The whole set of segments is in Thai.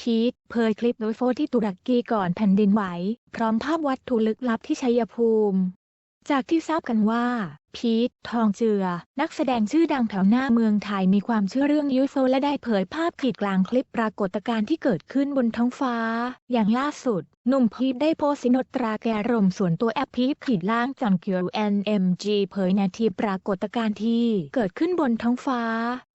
พีทเผยคลิปโดยโฟที่ตุรกีก่อนแผ่นดินไหว พร้อมภาพวัตถุลึกลับที่ชัยภูมิ จากที่ทราบกันว่า พีททองเจือ นักแสดงชื่อดังแถวหน้าเมืองไทยมีความเชื่อเรื่องยูโฟและได้เผยภาพขีดกลางคลิปปรากฏการณ์ที่เกิดขึ้นบนท้องฟ้า อย่างล่าสุด หนุ่มพีทได้โพสต์สินตราแกรมส่วนตัวแอปพีทขีดล่างจอนคิว NMG เผยนาทีปรากฏการณ์ที่เกิดขึ้นบนท้องฟ้า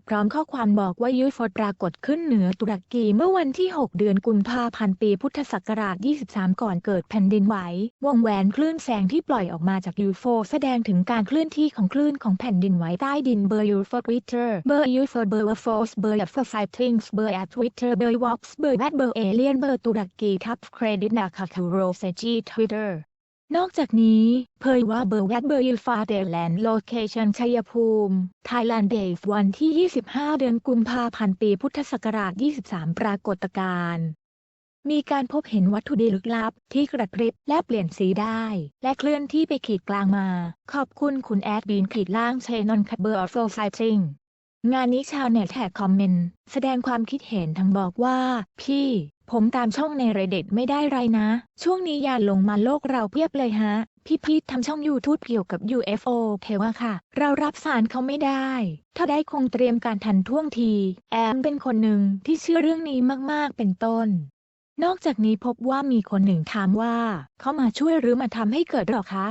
พร้อมข้อความบอกว่ายูโฟปรากฏขึ้นเหนือตุรกีเมื่อวันที่ 6 เดือนกุมภาพันธ์ปีพุทธศักราช 23 ก่อนเกิดแผ่นดินไหว วงแหวนคลื่นแสงที่ปล่อยออกมาจากยูโฟแสดงถึงการเคลื่อนที่ของคลื่นของแผ่นดินไหวใต้ดินเบอร์ยูโฟทวิตเตอร์เบอร์ยูโฟเบอร์วฟอสเบอร์อัฟไฟทิงส์เบอร์แอทวิตเตอร์เบอร์วอล์กส์เบอร์แวดเบอร์เอเลียนเบอร์ตุรกีทับเครดิตนาคาคูโรเซจีทวิตเตอร์ นอกจากนี้ เผยว่าเบอร์แวดเบอร์ยูฟาเดแลนด์โลเคชันชัยภูมิ ไทยแลนด์เดย์วันที่ 25 เดือนกุมภาพันธ์ปีพุทธศักราช 23 ปรากฏการณ์มีการพบเห็นวัตถุดิบลึกลับ ที่กระพริบและเปลี่ยนสีได้ และเคลื่อนที่ไปขีดกลางมา ขอบคุณคุณแอดบีนขีดล่างเชนอนคัเบอร์ออฟโฟไฟทิง งานนี้ชาวเน็ตแท็กคอมเมนต์ แสดงความคิดเห็นทั้งบอกว่า พี่ ผมตามช่องในเรเด็ดไม่ได้ไรนะ ช่วงนี้อย่าลงมาโลกเราเพียบเลยฮะ พี่พีททำช่องยูทูบเกี่ยวกับ UFO เทว่าค่ะ เรารับสารเขาไม่ได้ ถ้าได้คงเตรียมการทันท่วงที แอมเป็นคนหนึ่งที่เชื่อเรื่องนี้มากๆเป็นต้น นอกจากนี้พบว่ามีคนหนึ่งถามว่า เขามาช่วยหรือมาทำให้เกิดหรอคะ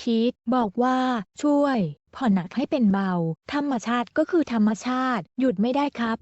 พีทบอกว่า ช่วย ผ่อนหนักให้เป็นเบา ธรรมชาติก็คือธรรมชาติ หยุดไม่ได้ครับ